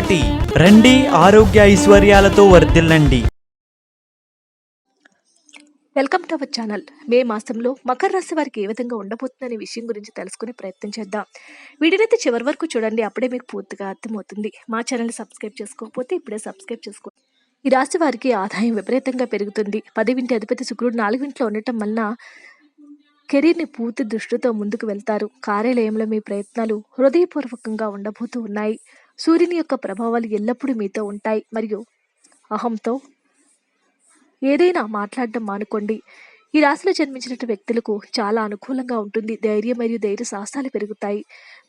రండి ఆరోగ్య ఐశ్వర్యాలతో వర్ధిల్లండి. Welcome to our channel. May మాసంలో మకర రాశి వారికి ఏ విధంగా ఉండబోతుందనే విషయం గురించి తెలుసుకునే ప్రయత్నం చేద్దాం. వీడియోనైతే చివరి వరకు చూడండి అప్పుడే మీకు పూర్తిగా అర్థమవుతుంది. మా ఛానల్ని సబ్స్క్రైబ్ చేసుకోకపోతే ఇప్పుడే సబ్స్క్రైబ్ చేసుకో. ఈ రాశి వారికి ఆదాయం విపరీతంగా పెరుగుతుంది. పదివింటి అధిపతి శుక్రుడు నాలుగింట్లో ఉండటం వలన కెరీర్ని పూర్తి దృష్టితో ముందుకు వెళ్తారు. కార్యాలయంలో మీ ప్రయత్నాలు హృదయపూర్వకంగా ఉండబోతూ ఉన్నాయి. సూర్యుని యొక్క ప్రభావాలు ఎల్లప్పుడూ మీతో ఉంటాయి. మరియు అహంతో ఏదైనా మాట్లాడడం మానుకోండి. ఈ రాశిలో జన్మించిన వ్యక్తులకు చాలా అనుకూలంగా ఉంటుంది. ధైర్యం మరియు ధైర్య సాహసాలు పెరుగుతాయి.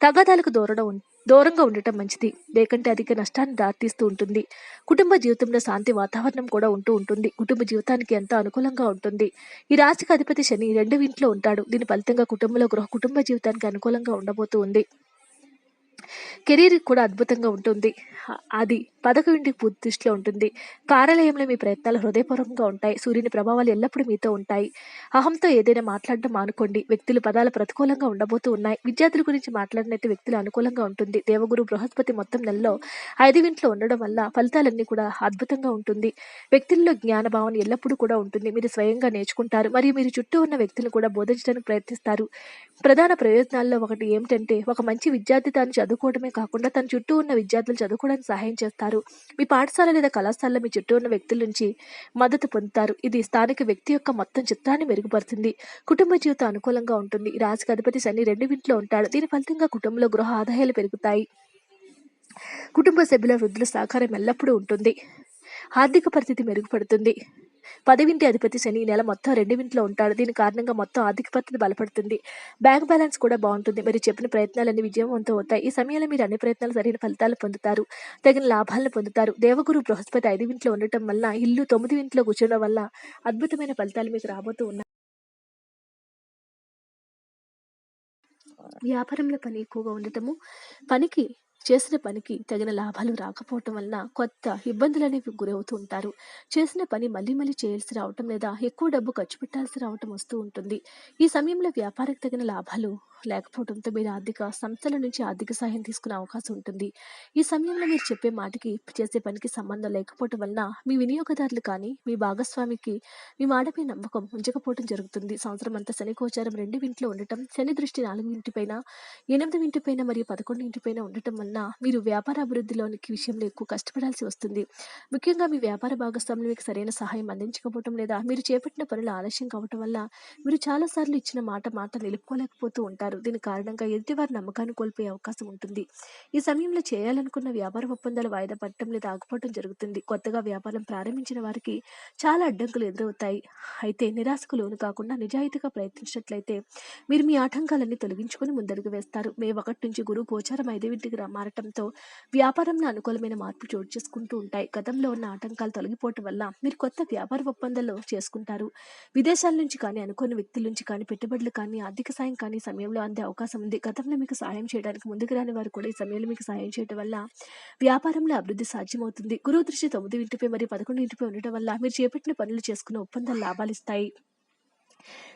తగాదాలకు దూరడం దూరంగా ఉండటం మంచిది. లేకంటే అధిక నష్టాన్ని దారితీస్తూ ఉంటుంది. కుటుంబ జీవితంలో శాంతి వాతావరణం కూడా ఉంటూ ఉంటుంది. కుటుంబ జీవితానికి ఎంతో అనుకూలంగా ఉంటుంది. ఈ రాశికి అధిపతి శని రెండు ఇంట్లో ఉంటాడు. దీని ఫలితంగా కుటుంబంలో గృహ కుటుంబ జీవితానికి అనుకూలంగా ఉండబోతూ ఉంది. కెరీర్ కూడా అద్భుతంగా ఉంటుంది. అది పదకొండు ఇంటికి పూర్తి దృష్టిలో ఉంటుంది. కార్యాలయంలో మీ ప్రయత్నాలు హృదయపూర్వకంగా ఉంటాయి. సూర్యుని ప్రభావాలు ఎల్లప్పుడూ మీతో ఉంటాయి. అహంతో ఏదైనా మాట్లాడడం మానుకోండి. వ్యక్తులు పదాలు ప్రతికూలంగా ఉండబోతూ ఉన్నాయి. విద్యార్థుల గురించి మాట్లాడినైతే వ్యక్తులు అనుకూలంగా ఉంటుంది. దేవగురు బృహస్పతి మొత్తం నెలలో ఐదు ఉండడం వల్ల ఫలితాలన్నీ కూడా అద్భుతంగా ఉంటుంది. వ్యక్తుల్లో జ్ఞాన భావన ఎల్లప్పుడూ కూడా ఉంటుంది. మీరు స్వయంగా నేర్చుకుంటారు. మరియు మీరు చుట్టూ ఉన్న వ్యక్తులను కూడా బోధించడానికి ప్రయత్నిస్తారు. ప్రధాన ప్రయోజనాల్లో ఒకటి ఏమిటంటే ఒక మంచి విద్యార్థి తాను చదువుకోవడమే కాకుండా తన చుట్టూ ఉన్న విద్యార్థులు చదువుకోవడానికి సహాయం చేస్తారు. మీ పాఠశాల లేదా కళాశాలలో మీ చుట్టూ ఉన్న వ్యక్తుల నుంచి మద్దతు పొందుతారు. ఇది స్థానిక వ్యక్తి యొక్క మొత్తం చిత్రాన్ని మెరుగుపరుస్తుంది. కుటుంబ జీవితం అనుకూలంగా ఉంటుంది. రాజుకి అధిపతి శని రెండు ఇంట్లో ఉంటాడు. దీని ఫలితంగా కుటుంబంలో గృహ ఆదాయాలు పెరుగుతాయి. కుటుంబ సభ్యుల వృద్ధుల సహకారం ఎల్లప్పుడూ ఉంటుంది. ఆర్థిక పరిస్థితి మెరుగుపడుతుంది. పదవింటి అధిపతి శని ఈ నెల మొత్తం రెండు ఉంటాడు. దీని కారణంగా మొత్తం ఆర్థిక పరిస్థితి బలపడుతుంది. బ్యాంక్ బ్యాలెన్స్ కూడా బాగుంటుంది. మీరు చెప్పిన ప్రయత్నాలన్నీ విజయవంతం అవుతాయి. ఈ సమయంలో మీరు అన్ని ప్రయత్నాలు సరైన ఫలితాలు పొందుతారు. తగిన లాభాలను పొందుతారు. దేవగురు బృహస్పతి ఐదు ఉండటం వల్ల ఇల్లు తొమ్మిది ఇంట్లో కూర్చోవడం వల్ల అద్భుతమైన ఫలితాలు మీకు రాబోతూ ఉన్నాయి. వ్యాపారంలో పని ఎక్కువగా ఉండటము పనికి చేసిన పనికి తగిన లాభాలు రాకపోవటం వలన కొత్త ఇబ్బందులనేవి గురవుతూ ఉంటారు. చేసిన పని మళ్ళీ మళ్ళీ చేయాల్సి రావటం లేదా ఎక్కువ డబ్బు ఖర్చు పెట్టాల్సి రావటం వస్తూ ఉంటుంది. ఈ సమయంలో వ్యాపారికి తగిన లాభాలు లేకపోవడంతో మీరు ఆర్థిక సంస్థల నుంచి ఆర్థిక సహాయం తీసుకునే అవకాశం ఉంటుంది. ఈ సమయంలో మీరు చెప్పే మాటకి చేసే పనికి సంబంధం లేకపోవటం వలన మీ వినియోగదారులు కానీ మీ భాగస్వామికి మీ మాటపై నమ్మకం ఉంచకపోవడం జరుగుతుంది. సంవత్సరం అంతా శని గోచారం రెండు ఇంట్లో ఉండటం శని దృష్టి నాలుగు ఇంటిపైన ఎనిమిది ఇంటిపైన మరియు పదకొండు ఇంటిపైన ఉండటం వలన మీరు వ్యాపార అభివృద్ధిలోనికి విషయంలో ఎక్కువ కష్టపడాల్సి వస్తుంది. ముఖ్యంగా మీ వ్యాపార భాగస్వాములు మీకు సరైన సహాయం అందించకపోవటం లేదా మీరు చేపట్టిన పనులు ఆలస్యం కావటం వల్ల మీరు చాలాసార్లు ఇచ్చిన మాట మాట నిలుపుకోలేకపోతూ ఉంటారు. దీని కారణంగా ఎదుటి వారి నమ్మకాన్ని కోల్పోయే అవకాశం ఉంటుంది. ఈ సమయంలో చేయాలనుకున్న వ్యాపార ఒప్పందాలు వాయిదా పడటం లేదా ఆగిపోవటం జరుగుతుంది. కొత్తగా వ్యాపారం ప్రారంభించిన వారికి చాలా అడ్డంకులు ఎదురవుతాయి. అయితే నిరాశకు లోను కాకుండా నిజాయితీగా ప్రయత్నించినట్లయితే మీరు మీ ఆటంకాలన్నీ తొలగించుకొని ముందడుగు వేస్తారు. మే ఒకటి నుంచి గురువు గోచారం ఐదింటికి రమ్మ మారటంతో వ్యాపారంలో అనుకూలమైన మార్పు చోటు చేసుకుంటూ ఉంటాయి. గతంలో ఉన్న ఆటంకాలు తొలగిపోవటం వల్ల మీరు కొత్త వ్యాపార ఒప్పందాలు చేసుకుంటారు. విదేశాల నుంచి కానీ అనుకోని వ్యక్తుల నుంచి కానీ పెట్టుబడులు కానీ ఆర్థిక సాయం కానీ సమయంలో అందే అవకాశం ఉంది. గతంలో మీకు సహాయం చేయడానికి ముందుకు రాని వారు కూడా ఈ సమయంలో మీకు సహాయం చేయడం వల్ల వ్యాపారంలో అభివృద్ధి సాధ్యమవుతుంది. గురువు దృష్టి తొమ్మిది ఇంటిపై మరియు పదకొండు ఇంటిపై ఉండటం వల్ల మీరు చేపట్టిన పనులు చేసుకున్న ఒప్పందాలు లాభాలు ఇస్తాయి.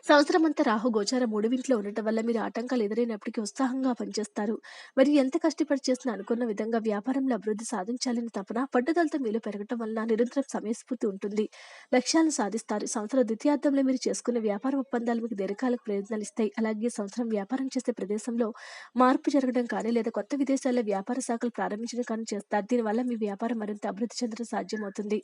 సంవత్సరం అంతా రాహు గోచార మూడువింట్లో ఉండటం వల్ల మీరు ఆటంకాలు ఎదురైనప్పటికీ ఉత్సాహంగా పనిచేస్తారు. మరి ఎంత కష్టపడి చేసిన అనుకున్న విధంగా వ్యాపారంలో అభివృద్ధి సాధించాలని తపన పట్టుదలతో మీలో పెరగటం వల్ల నిరంతరం సమయస్ఫూర్తి ఉంటుంది. లక్ష్యాలను సాధిస్తారు. సంవత్సర ద్వితీయార్థంలో మీరు చేసుకున్న వ్యాపార ఒప్పందాలు మీకు దీర్ఘకాలిక ప్రయోజనాలు ఇస్తాయి. అలాగే సంవత్సరం వ్యాపారం చేసే ప్రదేశంలో మార్పు జరగడం కానీ లేదా కొత్త విదేశాల్లో వ్యాపార శాఖలు ప్రారంభించడం కానీ చేస్తారు. దీనివల్ల మీ వ్యాపారం మరింత అభివృద్ధి చెందడం సాధ్యమవుతుంది.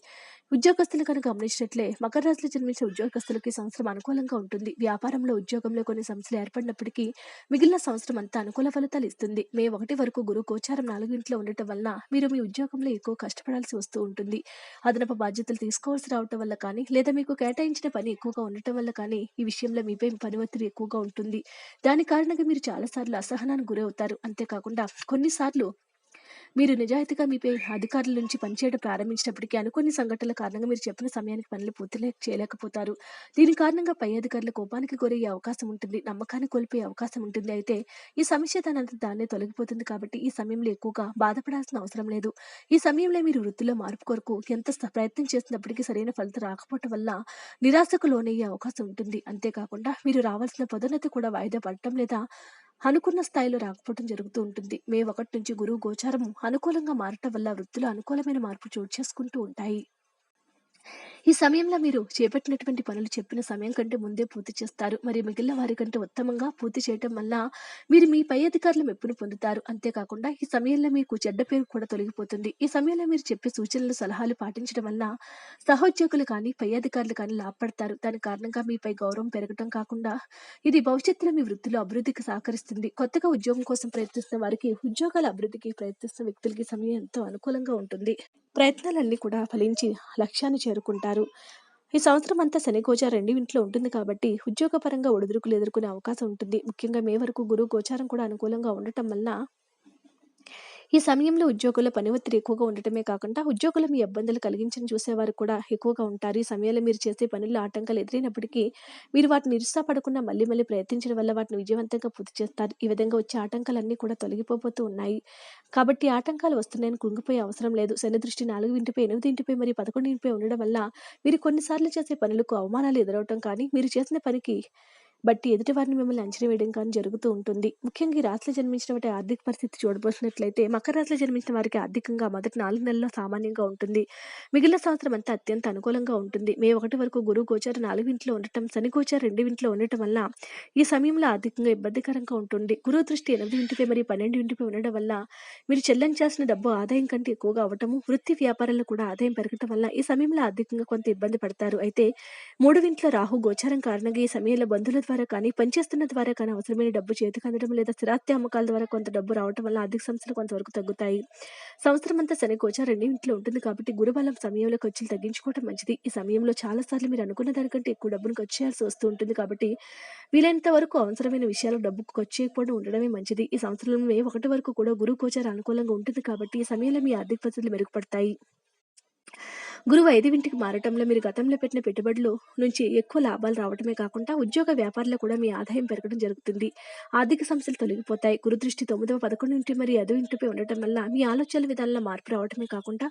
ఉద్యోగస్తులు కనుక గమనించినట్లే మకర రాశిలో జన్మించే ఉద్యోగస్తులకి సంవత్సరం అనుకూలంగా ఉంటుంది. వ్యాపారంలో ఉద్యోగంలో కొన్ని సమస్యలు ఏర్పడినప్పటికీ మిగిలిన సంవత్సరం అంతా అనుకూల ఫలితాలు ఇస్తుంది. మే ఒకటి వరకు గురు గోచారం నాలుగింట్లో ఉండటం వలన మీరు మీ ఉద్యోగంలో ఎక్కువ కష్టపడాల్సి వస్తూ ఉంటుంది. అదనపు బాధ్యతలు తీసుకోవాల్సి రావటం వల్ల కానీ లేదా మీకు కేటాయించిన పని ఎక్కువగా ఉండటం వల్ల కానీ ఈ విషయంలో మీపై పని ఒత్తిడి ఎక్కువగా ఉంటుంది. దాని కారణంగా మీరు చాలాసార్లు అసహనానికి గురవుతారు. అంతేకాకుండా కొన్నిసార్లు మీరు నిజాయితీగా మీపై అధికారుల నుంచి పనిచేయడం ప్రారంభించినప్పటికీ అనుకోని సంఘటనల కారణంగా మీరు చెప్పిన సమయానికి పనులు పూర్తి చేయలేకపోతారు. దీని కారణంగా పై అధికారుల కోపానికి గురయ్యే అవకాశం ఉంటుంది. నమ్మకాన్ని కోల్పోయే అవకాశం ఉంటుంది. అయితే ఈ సమస్య దానంత దాన్నే తొలగిపోతుంది కాబట్టి ఈ సమయంలో ఎక్కువగా బాధపడాల్సిన అవసరం లేదు. ఈ సమయంలో మీరు వృత్తిలో మార్పు కొరకు ఎంత ప్రయత్నం చేసినప్పటికీ సరైన ఫలితం రాకపోవటం వల్ల నిరాశకు లోనయ్యే అవకాశం ఉంటుంది. అంతేకాకుండా మీరు రావాల్సిన పదోన్నతి కూడా వాయిదా పడటం లేదా అనుకున్న స్థాయిలో రాకపోవడం జరుగుతూ ఉంటుంది. మే ఒకటి నుంచి గురువు గోచారం అనుకూలంగా మారటం వల్ల వృత్తిలో అనుకూలమైన మార్పు చోటు చేసుకుంటూ ఉంటాయి. ఈ సమయంలో మీరు చేపట్టినటువంటి పనులు చెప్పిన సమయం కంటే ముందే పూర్తి చేస్తారు. మరి మిగిలిన వారి కంటే ఉత్తమంగా పూర్తి చేయటం వల్ల మీరు మీ పై అధికారుల మెప్పును పొందుతారు. అంతేకాకుండా ఈ సమయంలో మీకు చెడ్డ పేరు కూడా తొలగిపోతుంది. ఈ సమయంలో మీరు చెప్పే సూచనలు సలహాలు పాటించడం వల్ల సహోద్యోగులు కానీ పై అధికారులు కానీ లాభపడతారు. దాని కారణంగా మీపై గౌరవం పెరగటం కాకుండా ఇది భవిష్యత్తులో మీ వృత్తిలో అభివృద్ధికి సహకరిస్తుంది. కొత్తగా ఉద్యోగం కోసం ప్రయత్నిస్తున్న వారికి ఉద్యోగాల అభివృద్ధికి ప్రయత్నిస్తున్న వ్యక్తులకి సమయం ఎంతో అనుకూలంగా ఉంటుంది. ప్రయత్నాలన్నీ కూడా ఫలించి లక్ష్యాన్ని చేరుకుంటారు. ఈ సంవత్సరం అంతా శనిగోచారం రెండు ఇంట్లో ఉంటుంది కాబట్టి ఉద్యోగపరంగా ఒడిదుడుకులు ఎదుర్కొనే అవకాశం ఉంటుంది. ముఖ్యంగా మే వరకు గురువు గోచారం కూడా అనుకూలంగా ఉండటం వల్ల ఈ సమయంలో ఉద్యోగుల పని ఒత్తిడి ఎక్కువగా ఉండటమే కాకుండా ఉద్యోగులు మీ ఇబ్బందులు కలిగించని చూసేవారు కూడా ఎక్కువగా ఉంటారు. ఈ సమయంలో మీరు చేసే పనుల్లో ఆటంకాలు ఎదురైనప్పటికీ మీరు వాటిని నిరుత్సాహపడకుండా మళ్ళీ మళ్ళీ ప్రయత్నించడం వల్ల వాటిని విజయవంతంగా పూర్తి చేస్తారు. ఈ విధంగా వచ్చే ఆటంకాలన్నీ కూడా తొలగిపోతూ ఉన్నాయి. కాబట్టి ఆటంకాలు వస్తున్నాయని కుంగిపోయే అవసరం లేదు. శని దృష్టి నాలుగు ఇంటిపై ఎనిమిది ఇంటిపై మరి పదకొండు ఇంటిపై ఉండడం వల్ల మీరు కొన్నిసార్లు చేసే పనులకు అవమానాలు ఎదురవటం కానీ మీరు చేసిన పనికి బట్టి ఎదుటి వారిని మిమ్మల్ని అంచనా వేయడం కానీ జరుగుతూ ఉంటుంది. ముఖ్యంగా ఈ రాశిలో జన్మించిన వాటి ఆర్థిక పరిస్థితి చూడబోసినట్లయితే మకర రాశిలో జన్మించిన వారికి ఆర్థికంగా మొదటి నాలుగు నెలల్లో సామాన్యంగా ఉంటుంది. మిగిలిన సంవత్సరం అంతా అత్యంత అనుకూలంగా ఉంటుంది. మే ఒకటి వరకు గురువు గోచారం నాలుగు ఇంట్లో ఉండటం శని గోచారం రెండు ఇంట్లో ఉండటం వల్ల ఈ సమయంలో ఆర్థికంగా ఇబ్బందికరంగా ఉంటుంది. గురువు దృష్టి ఎనిమిది ఇంటిపై మరియు పన్నెండు ఇంటిపై ఉండడం వల్ల మీరు చెల్లించాల్సిన డబ్బు ఆదాయం కంటే ఎక్కువగా అవటము వృత్తి వ్యాపారాల్లో కూడా ఆదాయం పెరగటం వల్ల ఈ సమయంలో ఆర్థికంగా కొంత ఇబ్బంది పడతారు. అయితే మూడు ఇంట్లో రాహు గోచారం కారణంగా ఈ సమయంలో బంధువుల ద్వారా కానీ పనిచేస్తున్న ద్వారా కానీ అవసరమైన డబ్బు చేతికి అందడం లేదా స్థిరాస్తి అమ్మకాల ద్వారా కొంత డబ్బు రావడం వల్ల ఆర్థిక సమస్యలు కొంతవరకు తగ్గుతాయి. సంవత్సరం అంతా శని గోచారం రెండు ఇంట్లో ఉంటుంది కాబట్టి గురుబలం సమయంలో ఖర్చులు తగ్గించుకోవడం మంచిది. ఈ సమయంలో చాలా సార్లు మీరు అనుకున్న దానికంటే ఎక్కువ డబ్బును ఖర్చు చేయాల్సి వస్తూ ఉంటుంది కాబట్టి వీలైనంత వరకు అవసరమైన విషయాలు డబ్బుకు ఖర్చు చేయకపోవడం ఉండడమే మంచిది. ఈ సంవత్సరంలో మే ఒకటి వరకు కూడా గురువు గోచారం అనుకూలంగా ఉంటుంది కాబట్టి ఈ సమయంలో మీ ఆర్థిక పరిస్థితులు మెరుగుపడతాయి. గురువు ఐదింటికి మారటంలో మీరు గతంలో పెట్టిన పెట్టుబడులు నుంచి ఎక్కువ లాభాలు రావడమే కాకుండా ఉద్యోగ వ్యాపారంలో కూడా మీ ఆదాయం పెరగడం జరుగుతుంది. ఆర్థిక సమస్యలు తొలగిపోతాయి. గురు దృష్టి తొమ్మిదవ పదకొండు ఇంటి మరియు ఐదో ఇంటిపై ఉండటం వల్ల మీ ఆలోచనల విధానంలో మార్పు రావడమే కాకుండా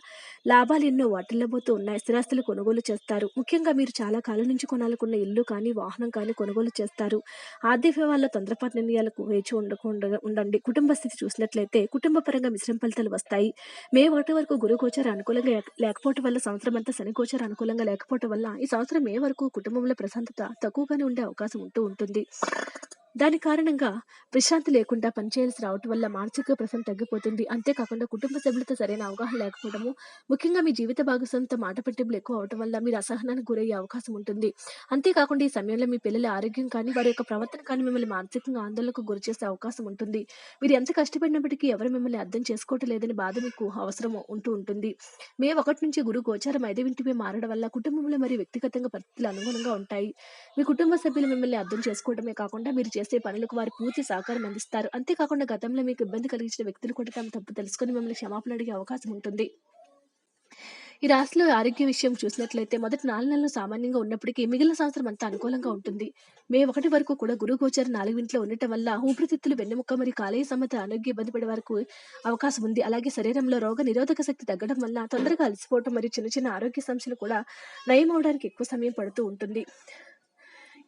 లాభాలు ఎన్నో వాటిల్లబోతూ ఉన్నాయి. స్థిరాస్తులు కొనుగోలు చేస్తారు. ముఖ్యంగా మీరు చాలా కాలం నుంచి కొనాలనుకున్న ఇల్లు కానీ వాహనం కానీ కొనుగోలు చేస్తారు. ఆర్థిక వ్యవహారంలో తొందరపాటు నిర్ణయాలకు వేచి ఉండకుండా ఉండండి. కుటుంబ స్థితి చూసినట్లయితే కుటుంబ పరంగా మిశ్రమ ఫలితాలు వస్తాయి. మే ఒకటి వరకు గురుగోచారం అనుకూలంగా లేకపోవటం వల్ల సంవత్సరం అంతా శని అనుకూలంగా లేకపోవటం వల్ల ఈ సంవత్సరం మే వరకు కుటుంబంలో ప్రశాంతత తక్కువగానే ఉండే అవకాశం ఉంటూ ఉంటుంది. దాని కారణంగా విశ్రాంతి లేకుండా పనిచేయాల్సి రావటం వల్ల మానసిక ప్రశాంతత తగ్గిపోతుంది. అంతేకాకుండా కుటుంబ సభ్యులతో సరైన అవగాహన లేకపోవడము ముఖ్యంగా మీ జీవిత భాగస్వామితో మాట పట్టింపులు ఎక్కువ అవటం వల్ల మీరు అసహనానికి గురయ్యే అవకాశం ఉంటుంది. అంతేకాకుండా ఈ సమయంలో మీ పిల్లల ఆరోగ్యం కానీ వారి యొక్క ప్రవర్తన కానీ మిమ్మల్ని మానసికంగా ఆందోళనకు గురి చేసే అవకాశం ఉంటుంది. మీరు ఎంత కష్టపడినప్పటికీ ఎవరు మిమ్మల్ని అర్థం చేసుకోవటం లేదని బాధ మీకు అవసరం ఉంటూ ఉంటుంది. మే ఒకటి నుంచి గురు గోచారం ఐదు ఇంటిపై మారడం వల్ల కుటుంబంలో మరియు వ్యక్తిగతంగా పరిస్థితులు అనుగుణంగా ఉంటాయి. మీ కుటుంబ సభ్యులు మిమ్మల్ని అర్థం చేసుకోవడమే కాకుండా మీరు చేసే పనులకు వారి పూర్తి సహకారం అందిస్తారు. అంతేకాకుండా గతంలో మీకు ఇబ్బంది కలిగించిన వ్యక్తులు కూడా తమ తప్పు తెలుసుకొని మిమ్మల్ని క్షమాపణ అడిగే అవకాశం ఉంటుంది. ఈ రాశిలో ఆరోగ్య విషయం చూసినట్లయితే మొదటి నాలుగు నెలలు సామాన్యంగా ఉన్నప్పటికీ మిగిలిన సంవత్సరం అంతా అనుకూలంగా ఉంటుంది. మే ఒకటి వరకు కూడా గురు గోచారం నాలుగింట్లో ఉండటం వల్ల ఊపిరితిత్తులు వెన్నెముక్క మరియు కాలేయ సమత ఆరోగ్య ఇబ్బంది పడే వరకు అవకాశం ఉంది. అలాగే శరీరంలో రోగ నిరోధక శక్తి తగ్గడం వల్ల తొందరగా అలసిపోవటం మరియు చిన్న చిన్న ఆరోగ్య సమస్యలు కూడా నయం అవడానికి ఎక్కువ సమయం పడుతూ ఉంటుంది.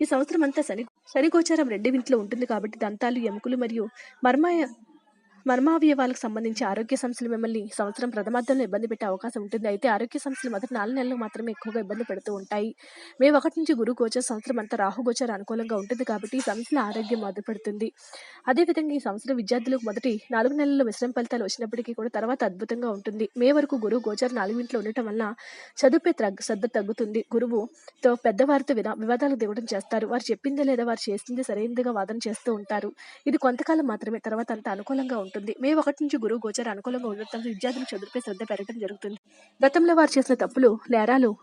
ఈ సంవత్సరం అంతా శని శనిగోచారం రెండు ఇంట్లో ఉంటుంది కాబట్టి దంతాలు ఎముకలు మరియు మర్మ మర్మావయవాలకు సంబంధించి ఆరోగ్య సమస్యలు మిమ్మల్ని సంవత్సరం ప్రథమార్థంలో ఇబ్బంది పెట్టే అవకాశం ఉంటుంది. అయితే ఆరోగ్య సమస్యలు మొదటి నాలుగు నెలలు మాత్రమే ఎక్కువగా ఇబ్బంది పెడుతూ ఉంటాయి. మే ఒకటి నుంచి గురు గోచర సంవత్సరం అంతా రాహు గోచర అనుకూలంగా ఉంటుంది కాబట్టి ఈ సమస్యల ఆరోగ్యం బాధపడుతుంది. అదేవిధంగా ఈ సంవత్సరం విద్యార్థులకు మొదటి నాలుగు నెలల్లో మిశ్రమ ఫలితాలు వచ్చినప్పటికీ కూడా తర్వాత అద్భుతంగా ఉంటుంది. మే వరకు గురువు గోచర నాలుగింట్లో ఉండటం వలన చదువుపై తగ్గ శ్రద్ధ తగ్గుతుంది. గురువుతో పెద్దవారితో వినా వివాదాలు దిగడం చేస్తారు. వారు చెప్పిందే లేదా వారు చేసిందే సరైనదిగా వాదన చేస్తూ ఉంటారు. ఇది కొంతకాలం మాత్రమే తర్వాత అంత అనుకూలంగా ఉంటుంది. మే ఒకటి నుంచి గురువు గోచర అనుకూలంగా ఉండటంతో విద్యార్థులు చదువుపై శ్రద్ధ పెరగడం జరుగుతుంది. గతంలో వారు చేసిన తప్పులు నేరాలు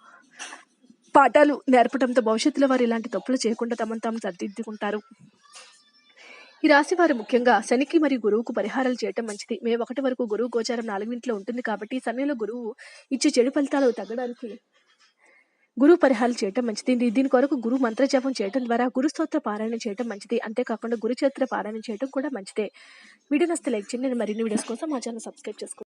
పాఠాలు నేర్పడంతో భవిష్యత్తులో వారు ఇలాంటి తప్పులు చేయకుండా తమను తాము సర్దిద్దుకుంటారు. ఈ రాశి వారు ముఖ్యంగా శనికి మరియు గురువుకు పరిహారాలు చేయటం మంచిది. మే ఒకటి వరకు గురువు గోచారం నాలుగింట్లో ఉంటుంది కాబట్టి ఈ సమయంలో గురువు ఇచ్చే చెడు ఫలితాలు తగ్గడానికి గురువు పరిహారాలు చేయటం మంచిది. దీని కొరకు గురు మంత్ర జపం చేయటం ద్వారా గురు స్తోత్ర పారాయణ చేయటం మంచిది. అంతేకాకుండా గురు చరిత్ర పారాయణ చేయటం కూడా మంచిదే. వీడియో నస్తే లైక్ చేయండి. మరిన్ని వీడియోస్ కోసం మా ఛానల్ సబ్స్క్రైబ్ చేసుకోండి.